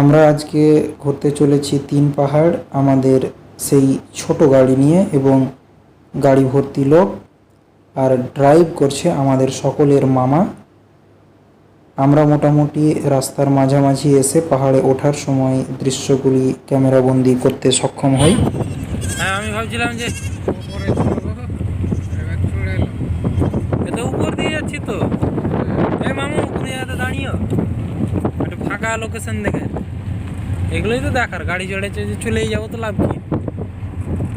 আমরা আজকে ঘুরতে চলেছি তিন পাহাড়, আমাদের সেই ছোট গাড়ি নিয়ে এবং গাড়ি ভর্তি লোক আর ড্রাইভ করছে আমাদের সকলের মামা। আমরা মোটামুটি রাস্তার মাঝামাঝি এসে পাহাড়ে ওঠার সময় দৃশ্যগুলি ক্যামেরাবন্দি করতে সক্ষম হই। হ্যাঁ আমি ভাবছিলাম যে তো কোনো জায়গাতে ফাঁকা লোকেশন দেখে। এগুলোই তো দেখার, গাড়ি চড়েছে যে চলেই যাব তো লাভ কি?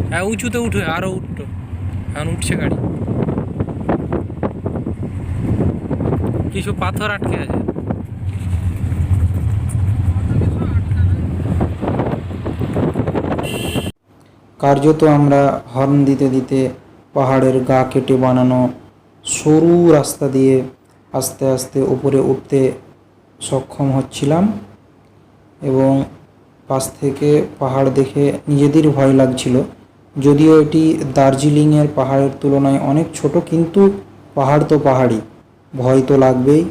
হ্যাঁ উঁচুতে উঠে আরও উঠতো। এখন উঠছে গাড়ি। কিছু পাথর আটকে আছে। কার্যত আমরা হর্ন দিতে দিতে পাহাড়ের গা কেটে বানানো সরু রাস্তা দিয়ে আস্তে আস্তে উপরে উঠতে সক্ষম হচ্ছিলাম এবং পাশ থেকে পাহাড় দেখে নিজেদের ভয় লাগছিল। যদিও এটি দার্জিলিংয়ের পাহাড়ের তুলনায় অনেক ছোট, কিন্তু পাহাড় তো পাহাড়ই। ভয় তো লাগবেই।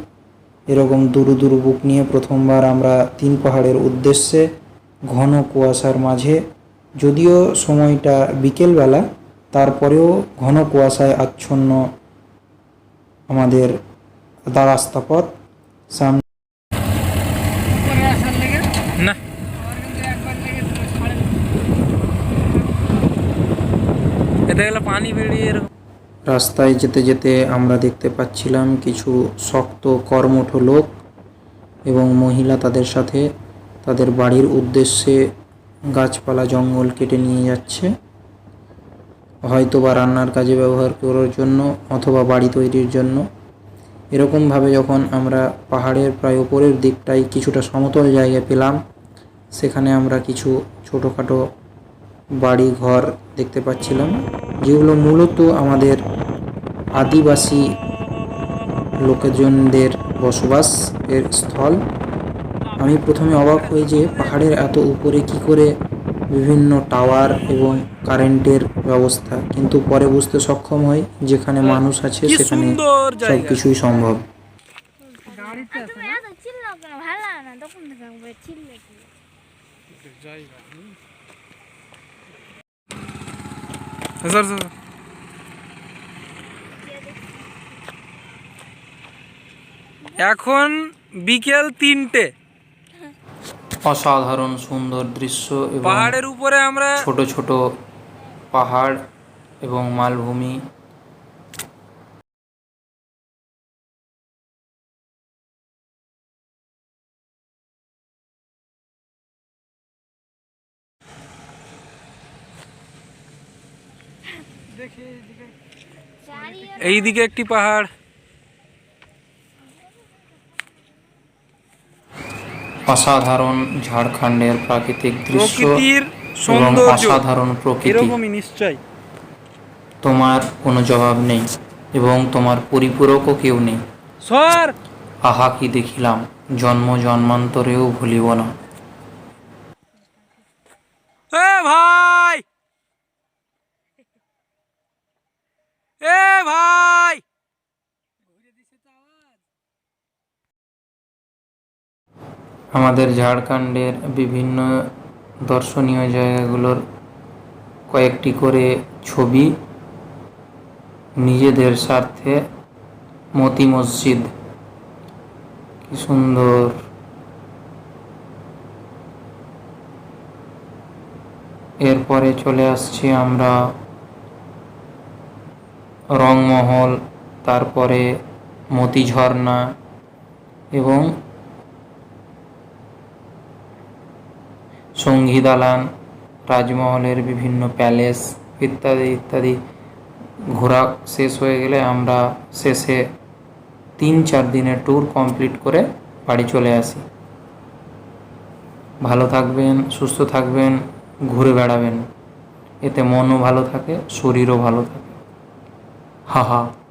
এরকম দুরু দুরু বুক নিয়ে প্রথমবার আমরা তিন পাহাড়ের উদ্দেশ্যে ঘন কুয়াশার মাঝে, যদিও সময়টা বিকেলবেলা, তারপরেও ঘন কুয়াশায় আচ্ছন্ন আমাদের রাস্তা পথ সামনে পানি বেরিয়ে এরকম। রাস্তায় যেতে যেতে আমরা দেখতে পাচ্ছিলাম কিছু শক্ত কর্মঠ লোক এবং মহিলা তাদের সাথে তাদের বাড়ির উদ্দেশ্যে গাছপালা, জঙ্গল কেটে নিয়ে যাচ্ছে। হয়তো বা রান্নার কাজে ব্যবহার করার জন্য অথবা বাড়ি তৈরির জন্য। এরকমভাবে যখন আমরা পাহাড়ের প্রায় ওপরের দিকটায় কিছুটা সমতল জায়গা পেলাম, সেখানে আমরা কিছু ছোটোখাটো বাড়ি ঘর দেখতে পাচ্ছিলাম যেগুলো মূলত আমাদের আদিবাসী লোকজনদের বসবাস এর স্থল। আমি প্রথমে অবাক হই যে পাহাড়ের এত উপরে কি করে বিভিন্ন টাওয়ার এবং কারেন্টের ব্যবস্থা কিন্তু পরে বুঝতে সক্ষম হই যেখানে মানুষ আছে সেখানে সব কিছুই সম্ভব। ভালো না এখন বিকেল তিনটে। অসাধারণ সুন্দর দৃশ্য এবং পাহাড়ের উপরে আমরা ছোট ছোট পাহাড় এবং মালভূমি এইদিকে একটি পাহাড়। অসাধারণ ঝাড়খণ্ডের প্রাকৃতিক দৃশ্য এবং অসাধারণ প্রকৃতি। নিশ্চয়। তোমার কোনো জবাব নেই এবং তোমার পরিপূরকও কেউ নেই। সর আহা কি দেখিলাম জন্ম জন্মান্তরেও ভুলিব না। ভাই এ ভাই আমাদের ঝাড়খণ্ডের বিভিন্ন দর্শনীয় জায়গাগুলোর কয়েকটি করে ছবি নিজেদের স্বার্থে মতি মসজিদ। কি সুন্দর। এরপরে চলে আসছি আমরা রংমহল, তারপরে মতি ঝর্ণা এবং সঙ্গী দালান, রাজমহলের বিভিন্ন প্যালেস ইত্যাদি ইত্যাদি। ঘোরা শেষ হয়ে গেলে আমরা শেষে তিন চার দিনের ট্যুর কমপ্লিট করে বাড়ি চলে আসি। ভালো থাকবেন, সুস্থ থাকবেন, ঘুরে বেড়াবেন। এতে মনও ভালো থাকে, শরীরও ভালো থাকে। হা হা।